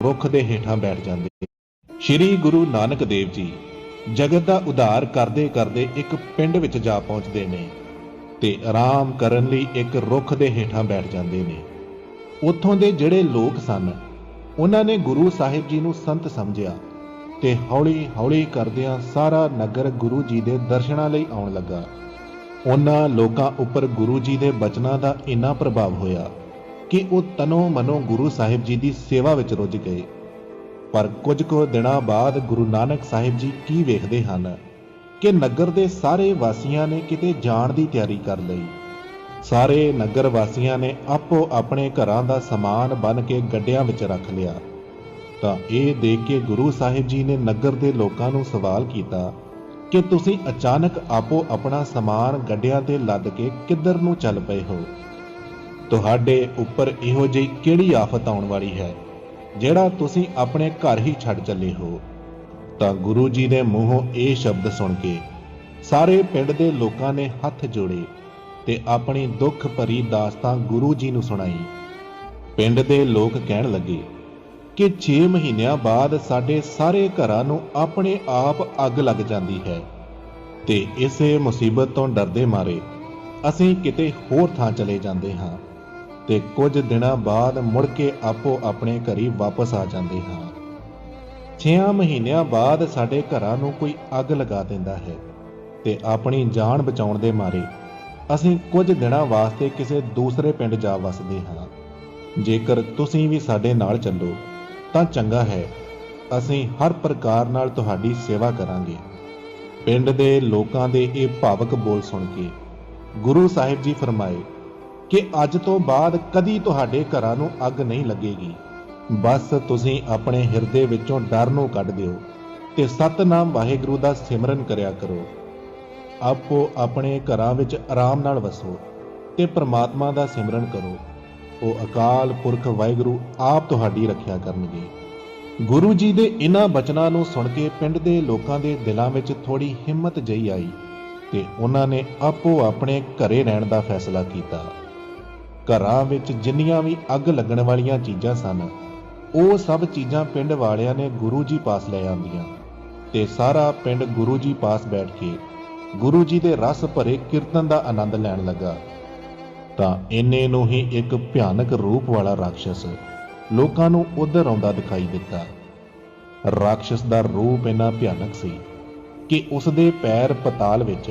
ਰੁੱਖ ਦੇ ਹੇਠਾਂ ਬੈਠ ਜਾਂਦੇ। ਸ਼੍ਰੀ ਗੁਰੂ ਨਾਨਕ ਦੇਵ ਜੀ ਜਗਤ ਦਾ ਉਧਾਰ ਕਰਦੇ ਕਰਦੇ ਇੱਕ ਪਿੰਡ ਵਿੱਚ ਜਾ ਪਹੁੰਚਦੇ ਨੇ ਤੇ ਆਰਾਮ ਕਰਨ ਲਈ ਇੱਕ ਰੁੱਖ ਦੇ ਹੇਠਾਂ ਬੈਠ ਜਾਂਦੇ ਨੇ। ਉੱਥੋਂ ਦੇ ਜਿਹੜੇ ਲੋਕ ਸਨ, ਉਹਨਾਂ ਨੇ ਗੁਰੂ ਸਾਹਿਬ ਜੀ ਨੂੰ ਸੰਤ ਸਮਝਿਆ ਤੇ ਹੌਲੀ ਹੌਲੀ ਕਰਦਿਆਂ ਸਾਰਾ ਨਗਰ ਗੁਰੂ ਜੀ ਦੇ ਦਰਸ਼ਨਾਂ ਲਈ ਆਉਣ ਲੱਗਾ। ਉਹਨਾਂ ਲੋਕਾਂ ਉੱਪਰ ਗੁਰੂ ਜੀ ਦੇ ਬਚਨਾਂ ਦਾ ਇੰਨਾ ਪ੍ਰਭਾਵ ਹੋਇਆ ਕਿ ਉਹ ਤਨੋਂ ਮਨੋਂ ਗੁਰੂ ਸਾਹਿਬ ਜੀ ਦੀ ਸੇਵਾ ਵਿੱਚ ਰੁੱਝ ਗਏ। ਪਰ ਕੁਝ ਕੁ ਦਿਨਾਂ ਬਾਅਦ ਗੁਰੂ ਨਾਨਕ ਸਾਹਿਬ ਜੀ ਕੀ ਵੇਖਦੇ ਹਨ ਕਿ ਨਗਰ ਦੇ ਸਾਰੇ ਵਾਸੀਆਂ ਨੇ ਕਿਤੇ ਜਾਣ ਦੀ ਤਿਆਰੀ ਕਰ ਲਈ। ਸਾਰੇ ਨਗਰ ਵਾਸੀਆਂ ਨੇ ਆਪੋ ਆਪਣੇ ਘਰਾਂ ਦਾ ਸਮਾਨ ਬਨ ਕੇ ਗੱਡਿਆਂ ਵਿੱਚ ਰੱਖ ਲਿਆ। ਤਾਂ ਇਹ ਦੇਖ ਕੇ ਗੁਰੂ ਸਾਹਿਬ ਜੀ ਨੇ ਨਗਰ ਦੇ ਲੋਕਾਂ ਨੂੰ ਸਵਾਲ ਕੀਤਾ ਕਿ ਤੁਸੀਂ ਅਚਾਨਕ ਆਪੋ ਆਪਣਾ ਸਮਾਨ ਗੱਡਿਆਂ ਤੇ ਲੱਦ ਕੇ ਕਿੱਧਰ ਨੂੰ ਚੱਲ ਪਏ ਹੋ? ਤੁਹਾਡੇ ਉੱਪਰ ਇਹੋ ਜਿਹੀ ਕਿਹੜੀ ਆਫਤ ਆਉਣ ਵਾਲੀ ਹੈ, ਜਿਹੜਾ ਤੁਸੀਂ ਆਪਣੇ ਘਰ ਹੀ ਛੱਡ ਚੱਲੇ ਹੋ? ਤਾਂ ਗੁਰੂ ਜੀ ਦੇ ਮੂੰਹੋਂ ਇਹ ਸ਼ਬਦ ਸੁਣ ਕੇ ਸਾਰੇ ਪਿੰਡ ਦੇ ਲੋਕਾਂ ਨੇ ਹੱਥ ਜੋੜੇ ਤੇ ਆਪਣੀ ਦੁੱਖ ਭਰੀ ਦਾਸਤਾਨ ਗੁਰੂ ਜੀ ਨੂੰ ਸੁਣਾਈ। ਪਿੰਡ ਦੇ ਲੋਕ ਕਹਿਣ ਲੱਗੇ, ਕਿ 6 ਮਹੀਨਿਆਂ ਬਾਅਦ ਸਾਡੇ ਸਾਰੇ ਘਰਾਂ ਨੂੰ ਆਪਣੇ ਆਪ ਅੱਗ ਲੱਗ ਜਾਂਦੀ ਹੈ ਤੇ ਇਸੇ ਮੁਸੀਬਤ ਤੋਂ ਡਰਦੇ ਮਾਰੇ ਅਸੀਂ ਕਿਤੇ ਹੋਰ ਥਾਂ ਚਲੇ ਜਾਂਦੇ ਹਾਂ। ਤੇ ਕੁਝ ਦਿਨਾਂ ਬਾਅਦ ਮੁੜ ਕੇ ਆਪੋ ਆਪਣੇ ਘਰੀ ਵਾਪਸ ਆ ਜਾਂਦੇ ਹਾਂ। 6 ਮਹੀਨਿਆਂ ਬਾਅਦ ਸਾਡੇ ਘਰਾਂ ਨੂੰ ਕੋਈ ਅੱਗ ਲਗਾ ਦਿੰਦਾ ਹੈ ਤੇ ਆਪਣੀ ਜਾਨ ਬਚਾਉਣ ਦੇ ਮਾਰੇ ਅਸੀਂ ਕੁਝ ਦਿਨਾਂ ਵਾਸਤੇ ਕਿਸੇ ਦੂਸਰੇ ਪਿੰਡ ਜਾ ਵਸਦੇ ਹਾਂ। ਜੇਕਰ ਤੁਸੀਂ ਵੀ ਸਾਡੇ ਨਾਲ ਚੱਲੋ, ਤਾਂ ਚੰਗਾ ਹੈ, ਅਸੀਂ ਹਰ ਪ੍ਰਕਾਰ ਨਾਲ ਤੁਹਾਡੀ ਸੇਵਾ ਕਰਾਂਗੇ। ਪਿੰਡ ਦੇ ਲੋਕਾਂ ਦੇ ਇਹ ਭਾਵਕ ਬੋਲ ਸੁਣ ਕੇ ਗੁਰੂ ਸਾਹਿਬ ਜੀ ਫਰਮਾਏ ਕਿ ਅੱਜ ਤੋਂ ਬਾਅਦ ਕਦੀ ਤੁਹਾਡੇ ਘਰਾਂ ਨੂੰ ਅੱਗ ਨਹੀਂ ਲੱਗੇਗੀ। ਬਸ ਤੁਸੀਂ ਆਪਣੇ ਹਿਰਦੇ ਵਿੱਚੋਂ ਡਰ ਨੂੰ ਕੱਢ ਦਿਓ ਤੇ ਸਤਨਾਮ ਵਾਹਿਗੁਰੂ ਦਾ ਸਿਮਰਨ ਕਰਿਆ ਕਰੋ। ਆਪੋ ਆਪਣੇ ਘਰਾਂ ਵਿੱਚ ਆਰਾਮ ਨਾਲ ਵਸੋ ਤੇ ਪ੍ਰਮਾਤਮਾ ਦਾ ਸਿਮਰਨ ਕਰੋ। ਉਹ ਅਕਾਲ ਪੁਰਖ ਵਾਹਿਗੁਰੂ ਆਪ ਤੁਹਾਡੀ ਰੱਖਿਆ ਕਰਨਗੇ। ਗੁਰੂ ਜੀ ਦੇ ਇਹਨਾਂ ਬਚਨਾਂ ਨੂੰ ਸੁਣ ਕੇ ਪਿੰਡ ਦੇ ਲੋਕਾਂ ਦੇ ਦਿਲਾਂ ਵਿੱਚ ਥੋੜੀ ਹਿੰਮਤ ਜਈ ਆਈ ਤੇ ਉਹਨਾਂ ਨੇ ਆਪੋ ਆਪਣੇ ਘਰੇ ਰਹਿਣ ਦਾ ਫੈਸਲਾ ਕੀਤਾ। ਘਰਾਂ ਵਿੱਚ ਜਿੰਨੀਆਂ ਵੀ ਅੱਗ ਲੱਗਣ ਵਾਲੀਆਂ ਚੀਜ਼ਾਂ ਸਨ, ਉਹ ਸਭ ਚੀਜ਼ਾਂ ਪਿੰਡ ਵਾਲਿਆਂ ਨੇ ਗੁਰੂ ਜੀ ਪਾਸ ਲੈ ਆਂਦੀਆਂ ਤੇ ਸਾਰਾ ਪਿੰਡ ਗੁਰੂ ਜੀ ਪਾਸ ਬੈਠ ਕੇ ਗੁਰੂ ਜੀ ਦੇ ਰਸ ਭਰੇ ਕੀਰਤਨ ਦਾ ਆਨੰਦ ਲੈਣ ਲੱਗਾ। ਤਾਂ ਇੰਨੇ ਨੂੰ ਹੀ ਇੱਕ ਭਿਆਨਕ ਰੂਪ ਵਾਲਾ ਰਾਖਸ਼ ਲੋਕਾਂ ਨੂੰ ਉਧਰ ਆਉਂਦਾ ਦਿਖਾਈ ਦਿੱਤਾ। ਰਾਖਸ਼ ਦਾ ਰੂਪ ਇੰਨਾ ਭਿਆਨਕ ਸੀ ਕਿ ਉਸ ਦੇ ਪੈਰ ਪਤਾਲ ਵਿੱਚ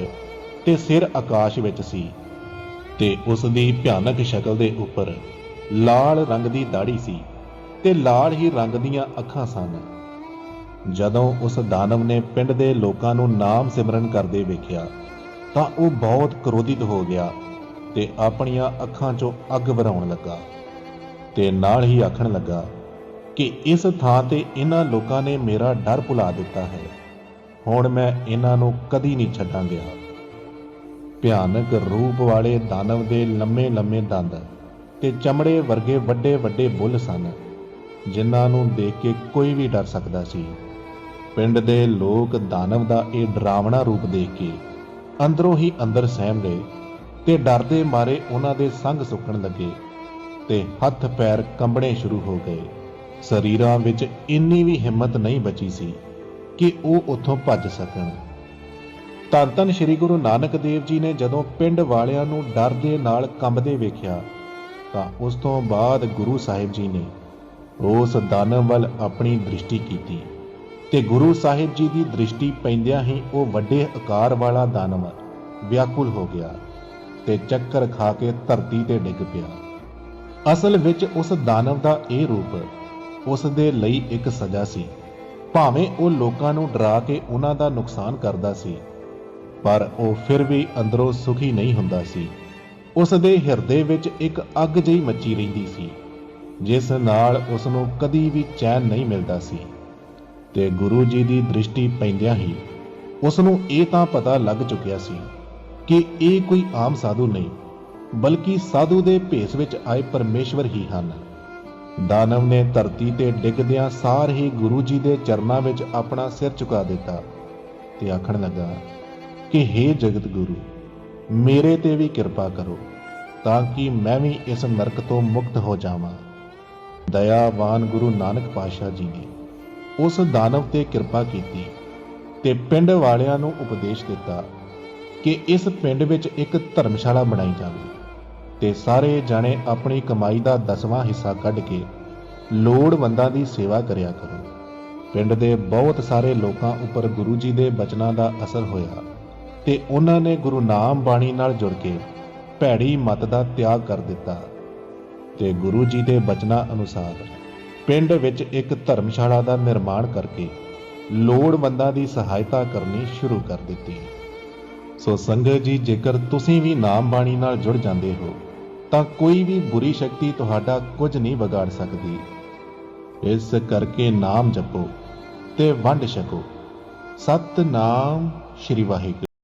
ਤੇ ਸਿਰ ਆਕਾਸ਼ ਵਿੱਚ ਸੀ। ਤੇ ਉਸ ਦੀ ਭਿਆਨਕ ਸ਼ਕਲ ਦੇ ਉੱਪਰ ਲਾਲ ਰੰਗ ਦੀ ਦਾੜੀ ਸੀ ਤੇ ਲਾਲ ਹੀ ਰੰਗ ਦੀਆਂ ਅੱਖਾਂ ਸਨ। ਜਦੋਂ ਉਸ ਦਾਨਵ ਨੇ ਪਿੰਡ ਦੇ ਲੋਕਾਂ ਨੂੰ ਨਾਮ ਸਿਮਰਨ ਕਰਦੇ ਵੇਖਿਆ, ਤਾਂ ਉਹ ਬਹੁਤ ਕ੍ਰੋਧਿਤ ਹੋ ਗਿਆ ਤੇ ਆਪਣੀਆਂ ਅੱਖਾਂ 'ਚੋਂ ਅੱਗ ਵਰਾਉਣ ਲੱਗਾ ਤੇ ਨਾਲ ਹੀ ਆਖਣ ਲੱਗਾ ਕਿ ਇਸ ਥਾਂ ਤੇ ਇਹਨਾਂ ਲੋਕਾਂ ਨੇ ਮੇਰਾ ਡਰ ਭੁਲਾ ਦਿੱਤਾ ਹੈ। ਹੁਣ ਮੈਂ ਇਹਨਾਂ ਨੂੰ ਕਦੀ ਨਹੀਂ ਛੱਡਾਂਗਾ। ਭਿਆਨਕ ਰੂਪ ਵਾਲੇ ਦਾਨਵ ਦੇ ਲੰਮੇ ਲੰਮੇ ਦੰਦ ਤੇ ਚਮੜੇ ਵਰਗੇ ਵੱਡੇ ਵੱਡੇ ਬੁੱਲ ਸਨ, ਜਿਨ੍ਹਾਂ ਨੂੰ ਦੇਖ ਕੇ ਕੋਈ ਵੀ ਡਰ ਸਕਦਾ ਸੀ। ਪਿੰਡ ਦੇ ਲੋਕ ਦਾਨਵ ਦਾ ਇਹ ਡਰਾਵਣਾ ਰੂਪ ਦੇਖ ਕੇ ਅੰਦਰੋਂ ਹੀ ਅੰਦਰ ਸਹਿਮ ਗਏ ਤੇ ਡਰਦੇ ਮਾਰੇ ਉਹਨਾਂ ਦੇ ਸੰਗ ਸੁੱਕਣ ਲੱਗੇ ਤੇ ਹੱਥ ਪੈਰ ਕੰਬਣੇ ਸ਼ੁਰੂ ਹੋ ਗਏ। ਸਰੀਰਾਂ ਵਿੱਚ ਇੰਨੀ ਵੀ ਹਿੰਮਤ ਨਹੀਂ ਬਚੀ ਸੀ ਕਿ ਉਹ ਉੱਥੋਂ ਭੱਜ ਸਕਣ। ਧੰਨ ਧੰਨ ਸ੍ਰੀ ਗੁਰੂ ਨਾਨਕ ਦੇਵ ਜੀ ਨੇ ਜਦੋਂ ਪਿੰਡ ਵਾਲਿਆਂ ਨੂੰ ਡਰ ਦੇ ਨਾਲ ਕੰਬਦੇ ਵੇਖਿਆ, ਤਾਂ ਉਸ ਤੋਂ ਬਾਅਦ ਗੁਰੂ ਸਾਹਿਬ ਜੀ ਨੇ ਉਸ ਦਾਨਵ ਵੱਲ ਆਪਣੀ ਦ੍ਰਿਸ਼ਟੀ ਕੀਤੀ ਤੇ ਗੁਰੂ ਸਾਹਿਬ ਜੀ ਦੀ ਦ੍ਰਿਸ਼ਟੀ ਪੈਂਦਿਆਂ ਹੀ ਉਹ ਵੱਡੇ ਆਕਾਰ ਵਾਲਾ ਦਾਨਵ ਵਿਆਕੁਲ ਹੋ ਗਿਆ ਤੇ ਚੱਕਰ ਖਾ ਕੇ ਧਰਤੀ ਤੇ ਡਿੱਗ ਪਿਆ। ਅਸਲ ਵਿੱਚ ਉਸ ਦਾਨਵ ਦਾ ਇਹ ਰੂਪ ਉਸ ਦੇ ਲਈ ਇੱਕ ਸਜ਼ਾ ਸੀ। ਭਾਵੇਂ ਉਹ ਲੋਕਾਂ ਨੂੰ ਡਰਾ ਕੇ ਉਹਨਾਂ ਦਾ ਨੁਕਸਾਨ ਕਰਦਾ ਸੀ ਪਰ ਉਹ ਫਿਰ ਵੀ ਅੰਦਰੋਂ ਸੁਖੀ ਨਹੀਂ ਹੁੰਦਾ ਸੀ। ਉਸ ਦੇ ਹਿਰਦੇ ਵਿੱਚ ਇੱਕ ਅੱਗ ਜਿਹੀ ਮੱਚੀ ਰਹਿੰਦੀ ਸੀ, ਜਿਸ ਨਾਲ ਉਸ ਨੂੰ ਕਦੀ ਵੀ ਚੈਨ ਨਹੀਂ ਮਿਲਦਾ ਸੀ। ਤੇ ਗੁਰੂ ਜੀ ਦੀ ਦ੍ਰਿਸ਼ਟੀ ਪੈਂਦਿਆਂ ਹੀ ਉਸ ਨੂੰ ਇਹ ਤਾਂ ਪਤਾ ਲੱਗ ਚੁੱਕਿਆ ਸੀ ਕਿ ਇਹ ਕੋਈ ਆਮ ਸਾਧੂ ਨਹੀਂ, ਬਲਕਿ ਸਾਧੂ ਦੇ ਭੇਸ ਵਿੱਚ ਆਏ ਪਰਮੇਸ਼ਵਰ ਹੀ ਹਨ। ਦਾਨਵ ਨੇ ਧਰਤੀ ਤੇ ਡਿੱਗਦਿਆਂ ਸਾਰ ਹੀ ਗੁਰੂ ਜੀ ਦੇ ਚਰਨਾਂ ਵਿੱਚ ਆਪਣਾ ਸਿਰ ਝੁਕਾ ਦਿੱਤਾ ਤੇ ਆਖਣ ਲੱਗਾ ਕਿ हे ਜਗਤ ਗੁਰੂ, ਮੇਰੇ ਤੇ ਵੀ ਕਿਰਪਾ ਕਰੋ, ਤਾਂ ਕਿ ਮੈਂ ਵੀ ਇਸ ਨਰਕ ਤੋਂ ਮੁਕਤ ਹੋ ਜਾਵਾਂ। ਦਇਆਵਾਨ ਗੁਰੂ ਨਾਨਕ ਪਾਤਸ਼ਾਹ ਜੀ ਨੇ ਉਸ ਦਾਨਵ ਤੇ ਕਿਰਪਾ ਕੀਤੀ ਤੇ ਪਿੰਡ ਵਾਲਿਆਂ ਨੂੰ ਉਪਦੇਸ਼ ਦਿੱਤਾ ਕਿ ਇਸ ਪਿੰਡ ਵਿੱਚ ਇੱਕ ਧਰਮਸ਼ਾਲਾ ਬਣਾਈ ਜਾਵੇ ਤੇ ਸਾਰੇ ਜਾਣੇ ਆਪਣੀ ਕਮਾਈ ਦਾ ਦਸਵਾਂ ਹਿੱਸਾ ਕੱਢ ਕੇ ਲੋੜਵੰਦਾਂ ਦੀ ਸੇਵਾ ਕਰਿਆ ਕਰੋ। ਪਿੰਡ ਦੇ ਬਹੁਤ ਸਾਰੇ ਲੋਕਾਂ ਉੱਪਰ ਗੁਰੂ ਜੀ ਦੇ ਬਚਨਾਂ ਦਾ ਅਸਰ ਹੋਇਆ। ਤੇ ਉਹਨਾਂ ਨੇ ਗੁਰੂ ਨਾਮ ਬਾਣੀ ਨਾਲ ਜੁੜ ਕੇ ਭੈੜੀ ਮਤ ਦਾ ਤਿਆਗ ਕਰ ਦਿੱਤਾ। ਤੇ ਗੁਰੂ ਜੀ ਦੇ ਬਚਨਾਂ ਅਨੁਸਾਰ ਪਿੰਡ ਵਿੱਚ ਇੱਕ ਧਰਮਸ਼ਾਲਾ ਦਾ ਨਿਰਮਾਣ ਕਰਕੇ ਲੋੜਵੰਦਾਂ ਦੀ ਸਹਾਇਤਾ ਕਰਨੀ ਸ਼ੁਰੂ ਕਰ ਦਿੱਤੀ। ਸੋ ਸੰਗਤ ਜੀ, ਜੇਕਰ ਤੁਸੀਂ ਵੀ ਨਾਮ ਬਾਣੀ ਨਾਲ ਜੁੜ ਜਾਂਦੇ ਹੋ, ਤਾਂ ਕੋਈ ਵੀ ਬੁਰੀ ਸ਼ਕਤੀ ਤੁਹਾਡਾ ਕੁਝ ਨਹੀਂ ਵਿਗਾੜ ਸਕਦੀ। ਇਸ ਕਰਕੇ ਨਾਮ ਜਪੋ ਤੇ ਵੰਡ ਛਕੋ। ਸਤਨਾਮ ਸ਼੍ਰੀ ਵਾਹਿਗੁਰੂ।